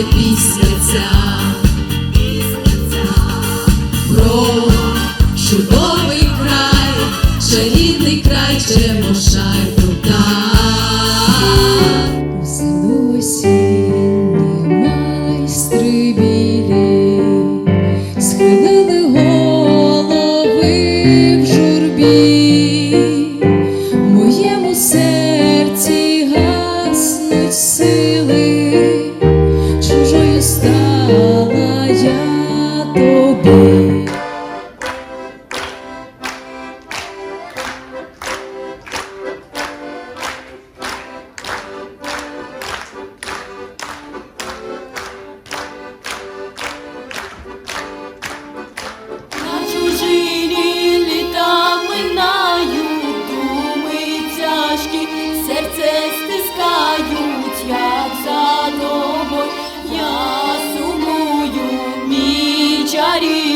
це пісня ця, про чудовий край, шарідний край Чемошай. Maria.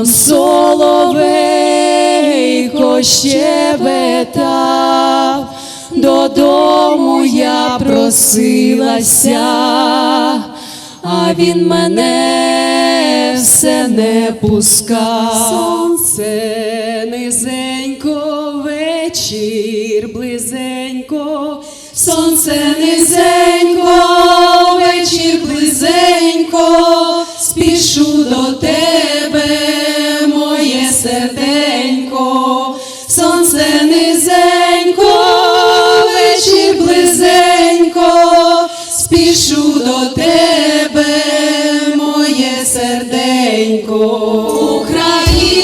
Там соловейко щебетав, додому я просилася, а він мене все не пускав. Сонце низенько, вечір близенько, сонце низенько. моє серденько, Україна.